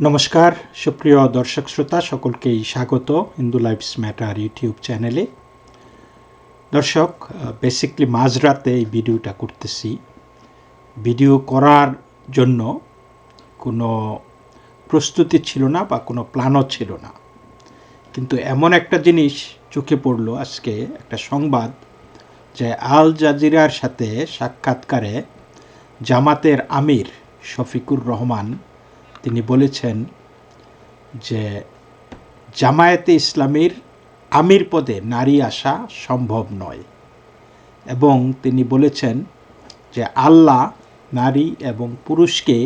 নমস্কার, সুপ্রিয় দর্শক শ্রোতা, সকলকেই স্বাগত হিন্দু লাইফস ম্যাটার ইউটিউব চ্যানেলে। দর্শক বেসিকলি মাঝরাতে এই ভিডিওটা করতেছি। ভিডিও করার জন্য কোনো প্রস্তুতি ছিল না বা কোনো প্ল্যানও ছিল না। কিন্তু এমন একটা জিনিস চোখে পড়ল আজকে, একটা সংবাদ যে আল জাজিরার সাথে সাক্ষাৎকারে জামাতের আমির শফিকুর রহমান তিনি বলেছেন যে জামায়াতে ইসলামীর আমির পদে নারী আসা সম্ভব নয়। এবং তিনি বলেছেন যে আল্লাহ নারী এবং পুরুষকে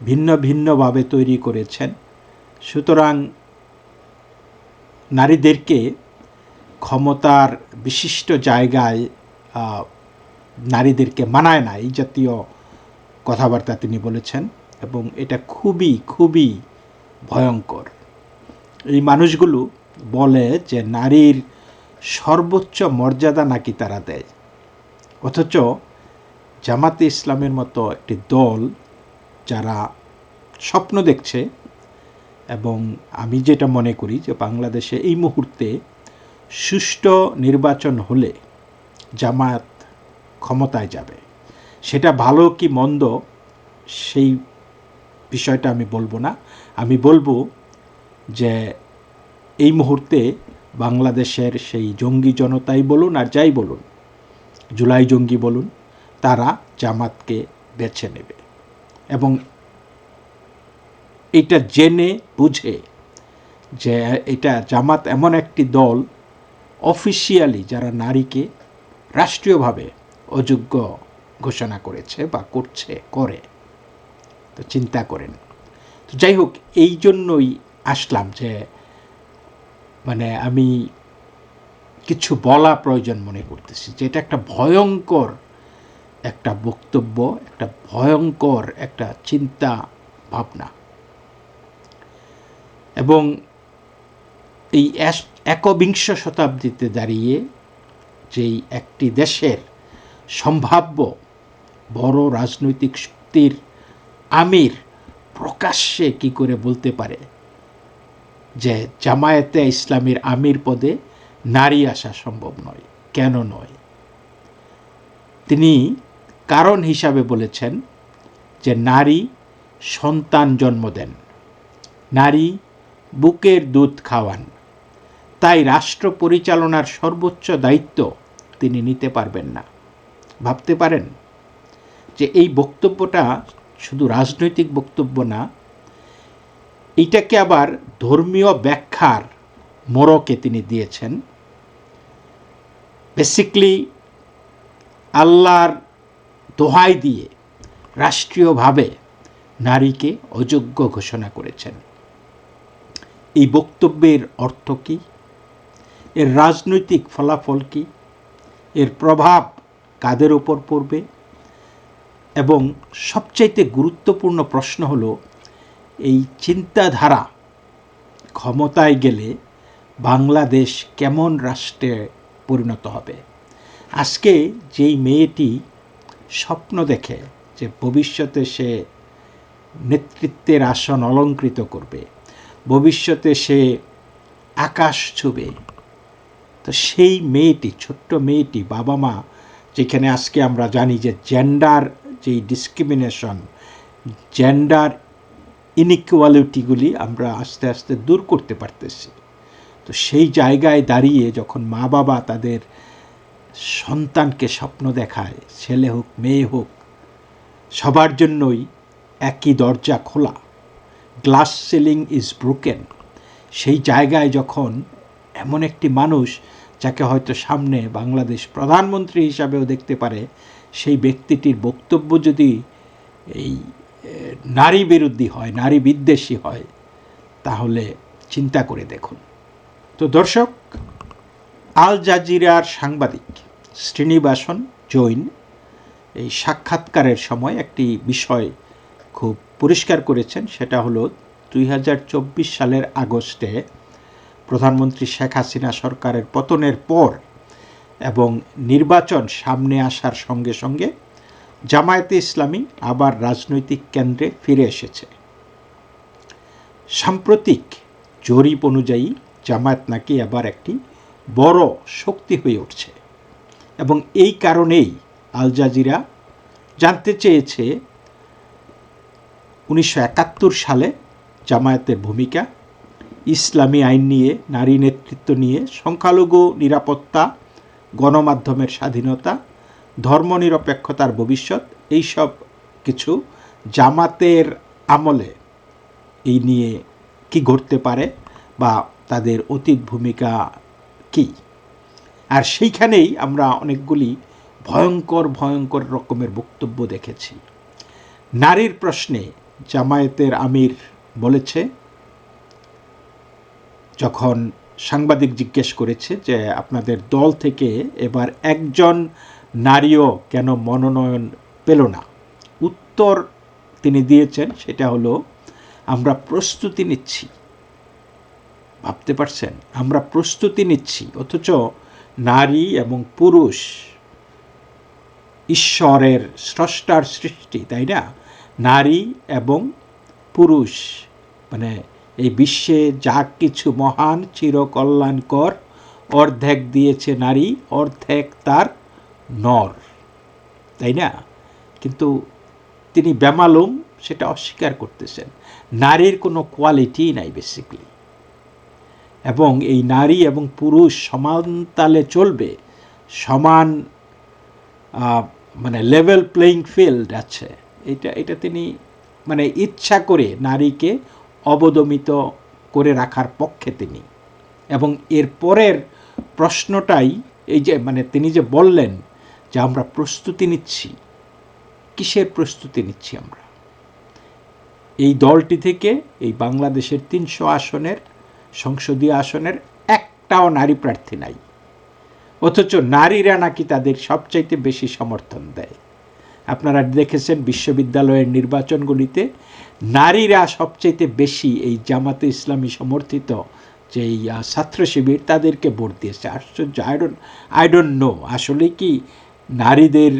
ভিন্ন ভিন্নভাবে তৈরি করেছেন। সুতরাং নারীদেরকে ক্ষমতার বিশিষ্ট জায়গায় নারীদেরকে মানায় না, এই জাতীয় কথাবার্তা তিনি বলেছেন। এবং এটা খুবই খুবই ভয়ঙ্কর। এই মানুষগুলো বলে যে নারীর সর্বোচ্চ মর্যাদা নাকি তারা দেয়। অথচ জামাতে ইসলামের মতো একটি দল যারা স্বপ্ন দেখছে এবং আমি যেটা মনে করি যে বাংলাদেশে এই মুহূর্তে সুষ্ঠু নির্বাচন হলে জামায়াত ক্ষমতায় যাবে। সেটা ভালো কি মন্দ, সেই বিষয়টা আমি বলব না। আমি বলব যে এই মুহূর্তে বাংলাদেশের সেই জঙ্গি জনতাই বলুন আর যাই বলুন, জুলাই জঙ্গি বলুন, তারা জামাতকে বেছে নেবে। এবং এটা জেনে বুঝে যে এটা জামাত এমন একটি দল, অফিসিয়ালি যারা নারীকে রাষ্ট্রীয়ভাবে অযোগ্য ঘোষণা করেছে বা করছে, করে। চিন্তা করেন। তো যাই হোক এই জন্যই আসলাম যে মানে আমি কিছু বলা প্রয়োজন মনে করতেছি, যে এটা একটা ভয়ঙ্কর একটা বক্তব্য, একটা ভয়ঙ্কর একটা চিন্তা ভাবনা। এবং এই একবিংশ শতাব্দীতে দাঁড়িয়ে যেই একটি দেশের সম্ভাব্য বড় রাজনৈতিক শক্তির আমির প্রকাশ্যে কি করে বলতে পারে? যে জামায়াতে ইসলামীর আমির পদে নারী আসা সম্ভব নয়। কেন নয়? তিনি কারণ হিসাবে বলেছেন যে নারী সন্তান জন্ম দেন। নারী বুকের দুধ খাওয়ান। তাই রাষ্ট্র পরিচালনার সর্বোচ্চ দায়িত্ব তিনি নিতে পারবেন না। ভাবতে পারেন যে এই বক্তব্যটা শুধু রাজনৈতিক বক্তব্য না এইটাকে আবার ধর্মীয় ব্যাখ্যার মোড়কে তিনি দিয়েছেন। বেসিকলি আল্লাহর দোহাই দিয়ে রাষ্ট্রীয়ভাবে নারীকে অযোগ্য ঘোষণা করেছেন। এই বক্তব্যের অর্থ কী? এর রাজনৈতিক ফলাফল কী? এর প্রভাব কাদের ওপর পড়বে? এবং সবচাইতে গুরুত্বপূর্ণ প্রশ্ন হল, এই চিন্তাধারা ক্ষমতায় গেলে বাংলাদেশ কেমন রাষ্ট্রে পরিণত হবে? আজকে যেই মেয়েটি স্বপ্ন দেখে যে ভবিষ্যতে সে নেতৃত্বের আসন অলঙ্কৃত করবে, ভবিষ্যতে সে আকাশ ছুবে, তো সেই মেয়েটি, ছোট্ট মেয়েটি, বাবা মা, যেখানে আজকে আমরা জানি যে জেন্ডার যেই ডিসক্রিমিনেশন জেন্ডার ইনইকুয়ালিটিগুলি আমরা আস্তে আস্তে দূর করতে পারতেছি। তো সেই জায়গায় দাঁড়িয়ে যখন মা বাবা তাদের সন্তানকে স্বপ্ন দেখায়, ছেলে হোক, মেয়ে হোক, সবার জন্যই একই দরজা খোলা গ্লাস সিলিং ইজ ব্রোকেন সেই জায়গায় যখন এমন একটি মানুষ যাকে হয়তো সামনে বাংলাদেশ প্রধানমন্ত্রী হিসাবেও দেখতে পারে সেই ব্যক্তিটির বক্তব্য যদি এই নারী বিরোধী হয়, নারী বিদ্বেষী হয়, তাহলে চিন্তা করে দেখুন। তো দর্শক, আল জাজিরার সাংবাদিক শ্রীনিবাসন জৈন এই সাক্ষাৎকারের সময় একটি বিষয় খুব পরিষ্কার করেছেন, সেটা হলো দুই হাজার চব্বিশ সালের আগস্টে প্রধানমন্ত্রী শেখ হাসিনা সরকারের পতনের পর এবং নির্বাচন সামনে আসার সঙ্গে সঙ্গে জামায়াতে ইসলামী আবার রাজনৈতিক কেন্দ্রে ফিরে এসেছে। সাম্প্রতিক জরিপ অনুযায়ী জামায়াত নাকি আবার একটি বড় শক্তি হয়ে উঠছে এবং এই কারণেই আল জাজিরা জানতে চেয়েছে উনিশশো একাত্তর সালে জামায়াতের ভূমিকা, ইসলামী আইন নিয়ে, নারী নেতৃত্ব নিয়ে, সংখ্যালঘু নিরাপত্তা গণমাধ্যমের স্বাধীনতা, ধর্মনিরপেক্ষতার ভবিষ্যৎ, এইসব কিছু জামাতের আমলে এই নিয়ে কি ঘটতে পারে বা তাদের অতীত ভূমিকা কি? আর সেইখানেই আমরা অনেকগুলি ভয়ঙ্কর ভয়ঙ্কর রকমের বক্তব্য দেখেছি। নারীর প্রশ্নে জামায়াতের আমির বলেছে, যখন সাংবাদিক জিজ্ঞেস করেছে যে আপনাদের দল থেকে এবার একজন নারীও কেন মনোনয়ন পেল না। উত্তর তিনি দিয়েছেন, সেটা হলো, আমরা প্রস্তুতি নিচ্ছি। ভাবতে পারছেন? আমরা প্রস্তুতি নিচ্ছি, অথচ নারী এবং পুরুষ ঈশ্বরের স্রষ্টার সৃষ্টি, তাই না? নারী এবং পুরুষ মানে এই বিশ্বে যা কিছু মহান, চিরকল্যাণকর, অর্ধেক দিয়েছে নারী, অর্ধেক তার নর। তাই না? কিন্তু তিনি বেমালুম, সেটা অস্বীকার করতেছেন। নারীর কোনো কোয়ালিটি নাই বেসিকলি এবং এই নারী এবং পুরুষ সমান তালে চলবে, সমান মানে লেভেল প্লেয়িং ফিল্ড আছে। এটা এটা তিনি মানে ইচ্ছা করে নারীকে অবদমিত করে রাখার পক্ষে তিনি। এবং এর পরের প্রশ্নটাই এই যে মানে তিনি যে বললেন যে আমরা প্রস্তুতি নিচ্ছি, কিসের প্রস্তুতি নিচ্ছি আমরা? এই দলটি থেকে এই বাংলাদেশের তিনশো আসনের, সংসদীয় আসনের একটাও নারী প্রার্থী নাই। অথচ নারীরা নাকি তাদের সবচাইতে বেশি সমর্থন দেয়। আপনারা দেখেছেন বিশ্ববিদ্যালয়ের নির্বাচনগুলিতে নারীরা সবচাইতে বেশি এই জামাতে ইসলামী সমর্থিত যে ছাত্র শিবির, তাদেরকে ভোট দিয়েছে। আশ্চর্য আইডন আইডন নো আসলে কি নারীদের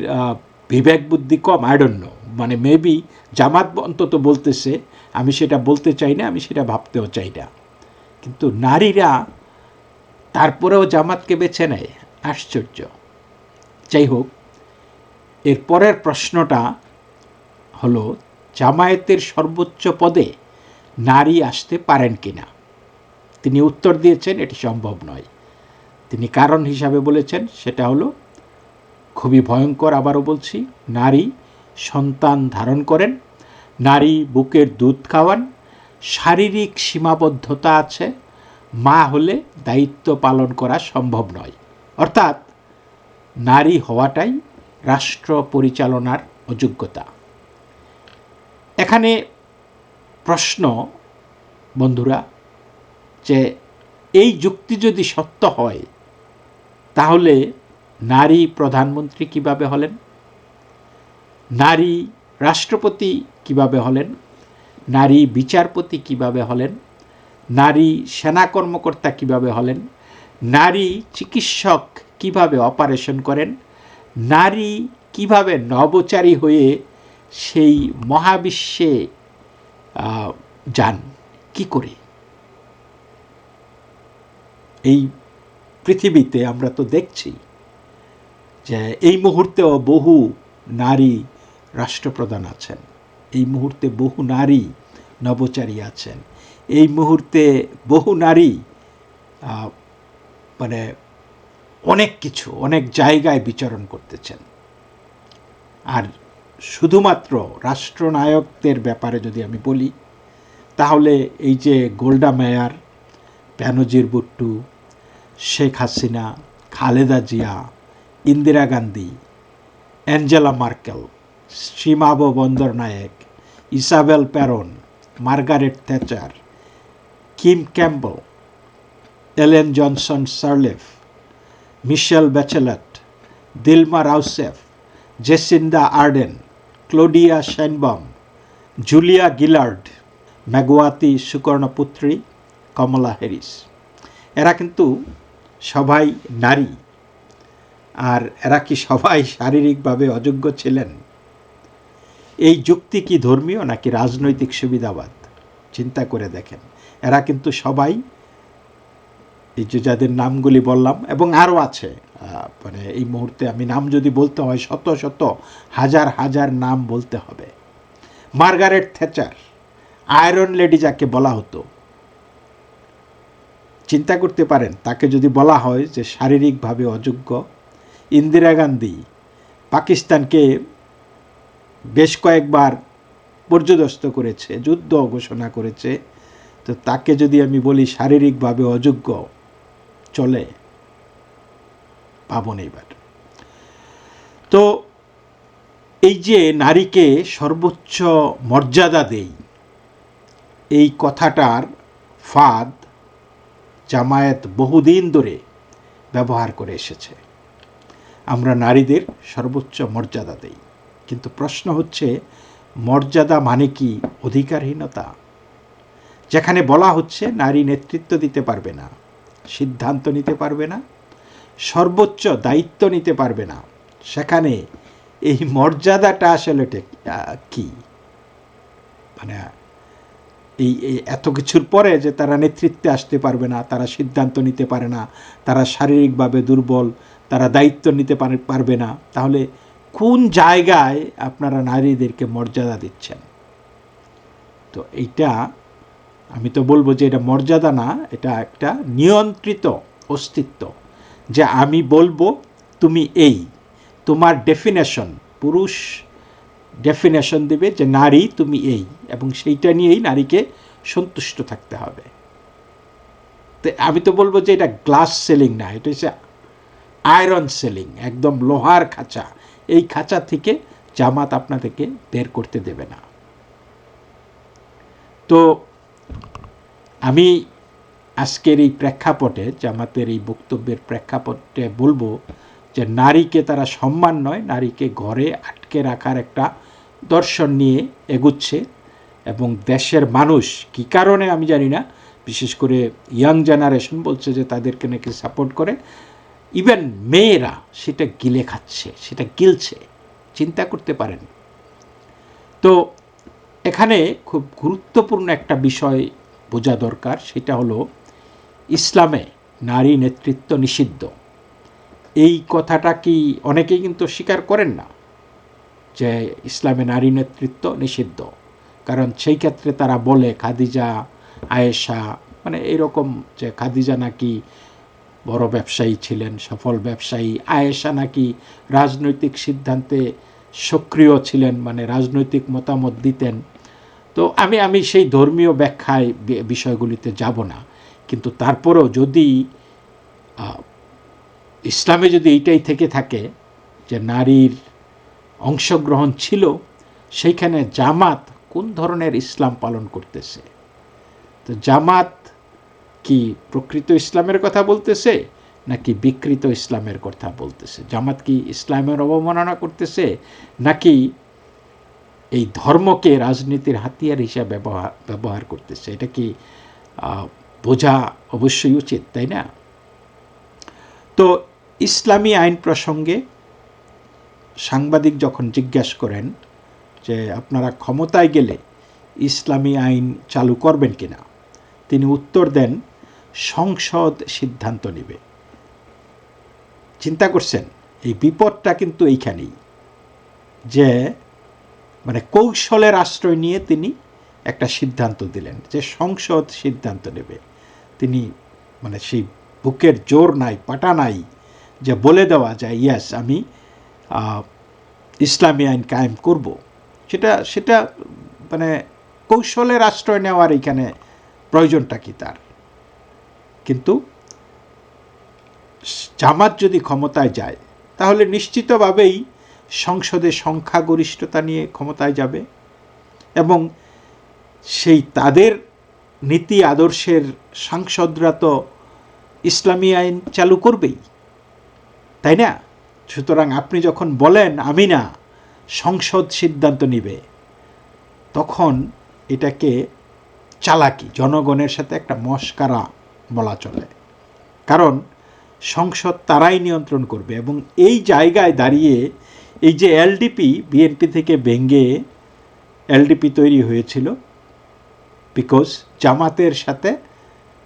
বিবেক বুদ্ধি কম? আইডন নো মানে মেবি জামাত অন্তত বলতেছে, আমি সেটা বলতে চাই না, আমি সেটা ভাবতেও চাই না। কিন্তু নারীরা তারপরেও জামাতকে বেছে নেয়। আশ্চর্য। যাই হোক এর পরের প্রশ্নটা হলো, জামায়াতের সর্বোচ্চ পদে নারী আসতে পারেন কিনা? তিনি উত্তর দিয়েছেন, এটি সম্ভব নয়। তিনি কারণ হিসাবে বলেছেন, সেটা হলো, খুবই ভয়ঙ্কর আবারও বলছি, নারী সন্তান ধারণ করেন, নারী বুকের দুধ খাওয়ান, শারীরিক সীমাবদ্ধতা আছে, মা হলে দায়িত্ব পালন করা সম্ভব নয়। অর্থাৎ, নারী হওয়াটাই রাষ্ট্র পরিচালনার অযোগ্যতা। এখানে প্রশ্ন, বন্ধুরা, যে এই যুক্তি যদি সত্য হয়, তাহলে নারী প্রধানমন্ত্রী কীভাবে হলেন? নারী রাষ্ট্রপতি কীভাবে হলেন? নারী বিচারপতি কীভাবে হলেন? নারী সেনা কর্মকর্তা কীভাবে হলেন? নারী চিকিৎসক কীভাবে অপারেশন করেন? নারী কীভাবে নবচারী হয়ে সেই মহাবিশ্বে যান? কি করে? এই পৃথিবীতে আমরা তো দেখছি যে এই মুহূর্তেও বহু নারী রাষ্ট্রপ্রধান আছেন। এই মুহূর্তে বহু নারী নবচারী আছেন। এই মুহূর্তে বহু নারী মানে অনেক কিছু, অনেক জায়গায় বিচরণ করতেছেন। আর শুধুমাত্র রাষ্ট্রনায়কদের ব্যাপারে যদি আমি বলি, তাহলে এই যে Golda Meir Benazir Bhutto, Sheikh Hasina, Khaleda Zia, Indira Gandhi, Angela Merkel, সীমাব Bandaranaike, Isabel Peron, Margaret Thatcher, Kim Campbell Ellen Johnson Sirleaf Michelle Bachelet Dilma Rousseff, Jacinda Ardern, Claudia Sheinbaum Julia Gillard Megawati Sukarnoputri, Kamala Harris. এরা কিন্তু সবাই নারী আর এরা কি সবাই শারীরিকভাবে অযোগ্য ছিলেন? এই যুক্তি কি ধর্মীয় নাকি রাজনৈতিক সুবিধাবাদ? চিন্তা করে দেখেন। এরা কিন্তু সবাই এই যে যাদের নামগুলি বললাম, এবং আরও আছে মানে এই মুহূর্তে আমি নাম যদি বলতে হয়, শত শত হাজার হাজার নাম বলতে হবে। মার্গারেট থেচার আয়রন লেডি যাকে বলা হতো। চিন্তা করতে পারেন, তাকে যদি বলা হয় যে শারীরিকভাবে অযোগ্য, ইন্দিরা গান্ধী পাকিস্তানকে বেশ কয়েকবার পর্যদস্ত করেছে, যুদ্ধ ঘোষণা করেছে। তো তাকে যদি আমি বলি শারীরিকভাবে অযোগ্য চলে পাবন এইবার তো এই যে নারীকে সর্বোচ্চ মর্যাদা দেই, এই কথাটার ফাঁদ জামায়াত বহুদিন ধরে ব্যবহার করে এসেছে। আমরা নারীদের সর্বোচ্চ মর্যাদা দেই। কিন্তু প্রশ্ন হচ্ছে, মর্যাদা মানে কি অধিকারহীনতা? যেখানে বলা হচ্ছে, নারী নেতৃত্ব দিতে পারবে না। সিদ্ধান্ত নিতে পারবে না, সর্বোচ্চ দায়িত্ব নিতে পারবে না। সেখানে এই মর্যাদাটা আসলে কি? মানে এই এত কিছুর পরে যে তারা নেতৃত্বে আসতে পারবে না, তারা সিদ্ধান্ত নিতে পারে না, তারা শারীরিকভাবে দুর্বল, তারা দায়িত্ব নিতে পারে- পারবে না, তাহলে কোন জায়গায় আপনারা নারীদেরকে মর্যাদা দিচ্ছেন? তো এইটা আমি তো বলব যে এটা মর্যাদা না, এটা একটা নিয়ন্ত্রিত অস্তিত্ব যে আমি বলব তুমি এই। তোমার ডেফিনেশন পুরুষ ডেফিনেশন দেবে যে নারী তুমি এই এবং সেইটা নিয়েই নারীকে সন্তুষ্ট থাকতে হবে। তো আমি তো বলব যে এটা গ্লাস সেলিং না, এটা হচ্ছে আয়রন সেলিং একদম লোহার খাঁচা। এই খাঁচা থেকে জামাত আপনাদেরকে বের করতে দেবে না। তো আমি আজকের এই প্রেক্ষাপটে, জামাতের এই বক্তব্যের প্রেক্ষাপটে বলব যে নারীকে তারা সম্মান নয়, নারীকে ঘরে আটকে রাখার একটা দর্শন নিয়ে এগুচ্ছে এবং দেশের মানুষ কি কারণে আমি জানি না, বিশেষ করে ইয়াং জেনারেশন বলছে যে তাদেরকে নাকি সাপোর্ট করে। ইভেন মেয়েরা সেটা গিলে খাচ্ছে, সেটা গিলছে, চিন্তা করতে পারেন। তো এখানে খুব গুরুত্বপূর্ণ একটা বিষয় বোঝা দরকার, সেটা হলো ইসলামে নারী নেতৃত্ব নিষিদ্ধ। এই কথাটা কি অনেকেই কিন্তু স্বীকার করেন না যে ইসলামে নারী নেতৃত্ব নিষিদ্ধ। কারণ সেই ক্ষেত্রে তারা বলে খাদিজা, আয়েশা মানে এরকম যে খাদিজা নাকি বড় ব্যবসায়ী ছিলেন, সফল ব্যবসায়ী। আয়েশা নাকি রাজনৈতিক সিদ্ধান্তে সক্রিয় ছিলেন মানে রাজনৈতিক মতামত দিতেন। তো আমি আমি সেই ধর্মীয় ব্যাখ্যায় বিষয়গুলিতে যাব না। কিন্তু তারপরেও যদি ইসলামে যদি এইটাই থেকে থাকে যে নারীর অংশগ্রহণ ছিল, সেইখানে জামাত কোন ধরনের ইসলাম পালন করতেছে? তো জামাত কি প্রকৃত ইসলামের কথা বলতেছে, নাকি বিকৃত ইসলামের কথা বলতেছে? জামাত কি ইসলামের অবমাননা করতেছে, নাকি এই ধর্মকে রাজনীতির হাতিয়ার হিসাবে ব্যবহার ব্যবহার করতেছে। এটা কি বোঝা অবশ্যই উচিত, তাই না? তো ইসলামী আইন প্রসঙ্গে সাংবাদিক যখন জিজ্ঞাসা করেন যে আপনারা ক্ষমতায় গেলে ইসলামী আইন চালু করবেন কিনা, তিনি উত্তর দেন, সংসদ সিদ্ধান্ত নেবে। চিন্তা করছেন, এই বিপদটা কিন্তু এইখানেই যে মানে কৌশলের আশ্রয় নিয়ে তিনি একটা সিদ্ধান্ত দিলেন যে সংসদ সিদ্ধান্ত নেবে। তিনি মানে সেই বুকের জোর নাই, পাটা নাই যে বলে দেওয়া যায়, ইয়াস, আমি ইসলামী আইন কায়েম করব। সেটা সেটা মানে কৌশলের আশ্রয় নেওয়ার এখানে প্রয়োজনটা কি তার? কিন্তু জামাত যদি ক্ষমতায় যায়, তাহলে নিশ্চিতভাবেই সংসদে সংখ্যাগরিষ্ঠতা নিয়ে ক্ষমতায় যাবে এবং সেই তাদের নীতি আদর্শের সাংসদরা তো ইসলামী আইন চালু করবেই, তাই না? সুতরাং আপনি যখন বলেন আমি না সংসদ সিদ্ধান্ত নিবে, তখন এটাকে চালাকি, জনগণের সাথে একটা মস্কারা বলা চলে। কারণ সংসদ তারাই নিয়ন্ত্রণ করবে এবং এই জায়গায় দাঁড়িয়ে এই যে এলডিপি বিএনপি থেকে ভেঙ্গে এলডিপি তৈরি হয়েছিল বিকজ জামাতের সাথে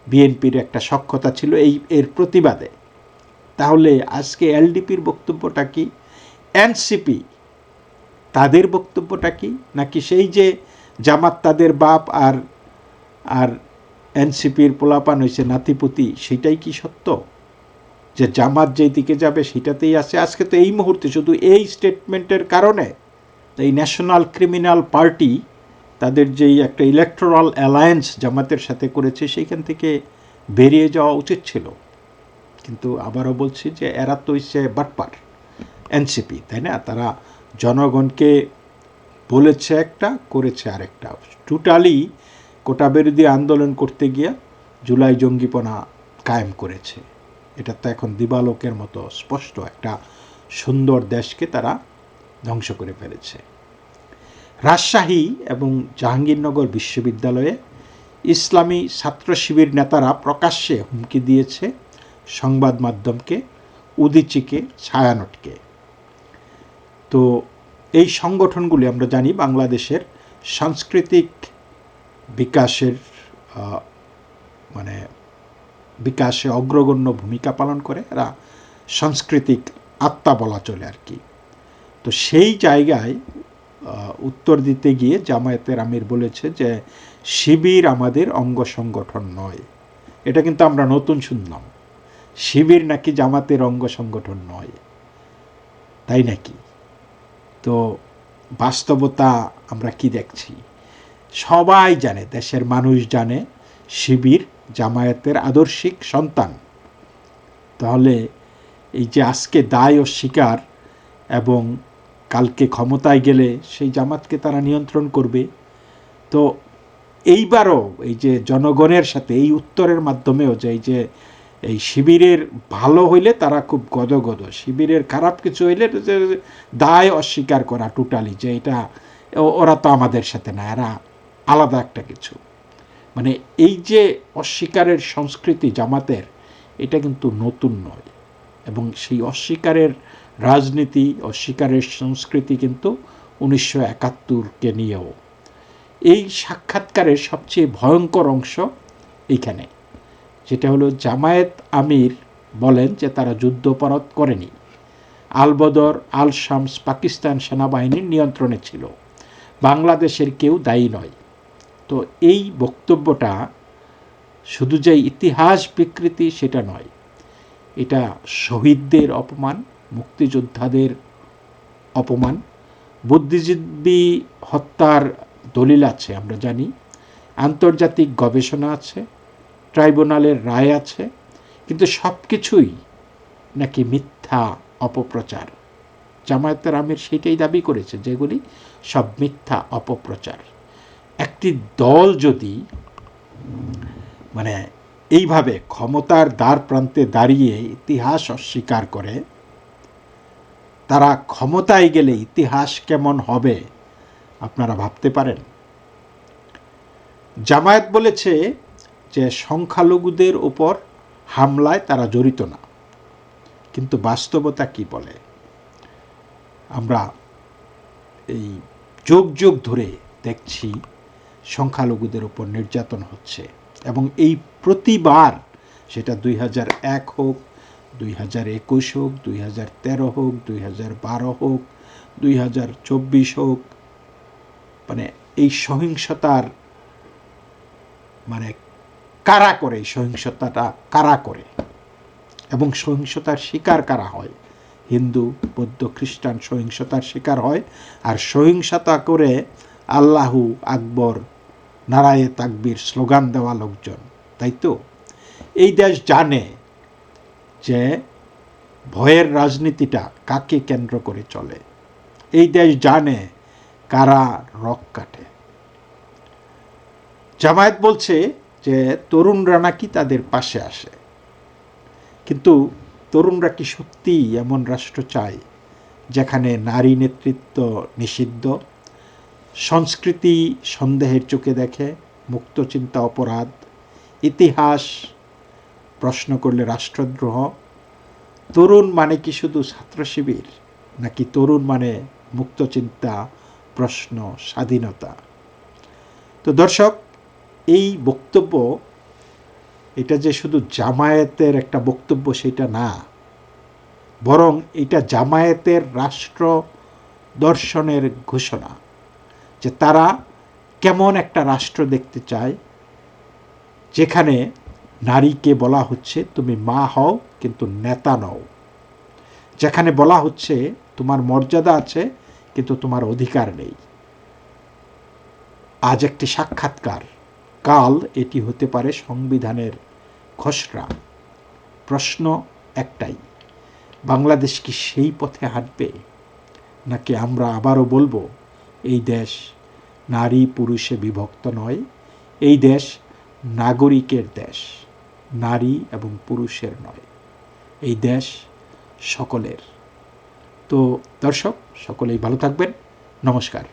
বিএনপির একটা সক্ষতা ছিল এই এর প্রতিবাদে। তাহলে আজকে এলডিপির বক্তব্যটা কি? এনসিপি তাদের বক্তব্যটা কি? নাকি সেই যে জামাত তাদের বাপ আর আর এনসিপির পোলাপান হয়েছে নাতিপুতি, সেটাই কি সত্য? যে জামাত যেই দিকে যাবে সেটাতেই আছে। আজকে তো এই মুহূর্তে শুধু এই স্টেটমেন্টের কারণে এই ন্যাশনাল ক্রিমিনাল পার্টি তাদের যেই একটা ইলেকট্রাল অ্যালায়েন্স জামাতের সাথে করেছে, সেইখান থেকে বেরিয়ে যাওয়া উচিত ছিল। কিন্তু আবারও বলছি যে এরা তো হচ্ছে বাটপার এনসিপি তাই না? তারা জনগণকে বলেছে একটা, করেছে আরেকটা। টোটালি কোটা বিরোধী আন্দোলন করতে গিয়ে জুলাই জঙ্গিপনা কায়েম করেছে। এটা তো এখন দিবালোকের মতো স্পষ্ট একটা সুন্দর দেশকে তারা ধ্বংস করে ফেলেছে। রাজশাহী এবং জাহাঙ্গীরনগর বিশ্ববিদ্যালয়ে ইসলামী ছাত্র শিবির নেতারা প্রকাশ্যে হুমকি দিয়েছে সংবাদ মাধ্যমকে, উদিচিকে, ছায়ানটকে। তো এই সংগঠনগুলি আমরা জানি বাংলাদেশের সাংস্কৃতিক বিকাশের মানে বিকাশে অগ্রগণ্য ভূমিকা পালন করে, এরা সাংস্কৃতিক আত্মা বলা চলে আর কি। তো সেই জায়গায় উত্তর দিতে গিয়ে জামায়াতের আমির বলেছে যে, শিবির আমাদের অঙ্গ সংগঠন নয়। এটা কিন্তু আমরা নতুন শুনলাম। শিবির নাকি জামাতের অঙ্গ সংগঠন নয়। তাই নাকি? তো বাস্তবতা আমরা কি দেখছি? সবাই জানে, দেশের মানুষ জানে, শিবির জামায়াতের আদর্শিক সন্তান। তাহলে এই যে আজকে দায় ও শিকার এবং কালকে ক্ষমতায় গেলে সেই জামাতকে তারা নিয়ন্ত্রণ করবে, তো এইবারও এই যে জনগণের সাথে, এই উত্তরের মাধ্যমেও যে এই যে এই শিবিরের ভালো হইলে তারা খুব গদগদ। শিবিরের খারাপ কিছু হইলে যে দায় অস্বীকার করা টোটালি যে এটা, ওরা তো আমাদের সাথে না, এরা আলাদা একটা কিছু। মানে এই যে অস্বীকারের সংস্কৃতি জামাতের, এটা কিন্তু নতুন নয়। এবং সেই অস্বীকারের রাজনীতি, অস্বীকারের সংস্কৃতি কিন্তু উনিশশো একাত্তরকে নিয়েও। এই সাক্ষাৎকারের সবচেয়ে ভয়ঙ্কর অংশ এইখানে, যেটা হলো জামায়াত আমির বলেন যে তারা যুদ্ধপরাধ করেনি। আলবদর আল শামস পাকিস্তান সেনাবাহিনীর নিয়ন্ত্রণে ছিল। বাংলাদেশের কেউ দায়ী নয়। তো এই বক্তব্যটা শুধু যে ইতিহাস বিকৃতি সেটা নয়, এটা শহীদদের অপমান, মুক্তিযোদ্ধাদের অপমান, বুদ্ধিজীবী হত্যার দলিল আছে, আমরা জানি, আন্তর্জাতিক গবেষণা আছে, ট্রাইব্যুনালের রায় আছে, কিন্তু সব কিছুই নাকি মিথ্যা অপপ্রচার। জামায়াতের আমির সেটাই দাবি করেছে যেগুলি সব মিথ্যা অপপ্রচার। একটি দল যদি মানে এইভাবে ক্ষমতার দ্বার প্রান্তে দাঁড়িয়ে ইতিহাস অস্বীকার করে, তারা ক্ষমতায় গেলে ইতিহাস কেমন হবে আপনারা ভাবতে পারেন? জামায়াত বলেছে যে সংখ্যালঘুদের ওপর হামলায় তারা জড়িত না। কিন্তু বাস্তবতা কি বলে? আমরা এই যোগ যোগ ধরে দেখছি সংখ্যালঘুদের ওপর নির্যাতন হচ্ছে এবং এই প্রতিবার সেটা দুই হাজার এক হোক, দুই হাজার একুশ হোক, দুই হাজার তেরো হোক, দুই হাজার বারো হোক, দুই হাজার চব্বিশ হোক মানে এই সহিংসতার মানে কারা করে সহিংসতাটা, কারা করে? এবং সহিংসতার শিকার কারা হয়? হিন্দু, বৌদ্ধ, খ্রিস্টান সহিংসতার শিকার হয়। আর সহিংসতা করে আল্লাহু আকবর নারায়ে তাকবির, স্লোগান দেওয়া লোকজন, তাই তো? এই দেশ জানে যে ভয়ের রাজনীতিটা কাকে কেন্দ্র করে চলে। এই দেশ জানে কারা রক কাটে। জামায়াত বলছে যে তরুণরা নাকি তাদের পাশে আসে। কিন্তু তরুণরা কি সত্যিই এমন রাষ্ট্র চায় যেখানে নারী নেতৃত্ব নিষিদ্ধ? সংস্কৃতি সন্দেহের চোখে দেখে, মুক্ত চিন্তা অপরাধ, ইতিহাস প্রশ্ন করলে রাষ্ট্রদ্রোহ। তরুণ মানে কি শুধু ছাত্র শিবির, নাকি তরুণ মানে মুক্ত চিন্তা, প্রশ্ন, স্বাধীনতা? তো দর্শক, এই বক্তব্য, এটা যে শুধু জামায়াতের একটা বক্তব্য সেটা না, বরং এটা জামায়াতের রাষ্ট্র দর্শনের ঘোষণা। যে তারা কেমন একটা রাষ্ট্র দেখতে চায়, যেখানে নারীকে বলা হচ্ছে তুমি মা হও কিন্তু নেতা নও। যেখানে বলা হচ্ছে তোমার মর্যাদা আছে কিন্তু তোমার অধিকার নেই। আজ একটি সাক্ষাৎকার। কাল এটি হতে পারে সংবিধানের খসড়া। প্রশ্ন একটাই, বাংলাদেশ কি সেই পথে হাঁটবে? নাকি আমরা আবারও বলব, এই দেশ নারী পুরুষে বিভক্ত নয়। এই দেশ নাগরিকের দেশ, নারী এবং পুরুষের নয়। এই দেশ সকলের। তো দর্শক, সকলেই ভালো থাকবেন। নমস্কার।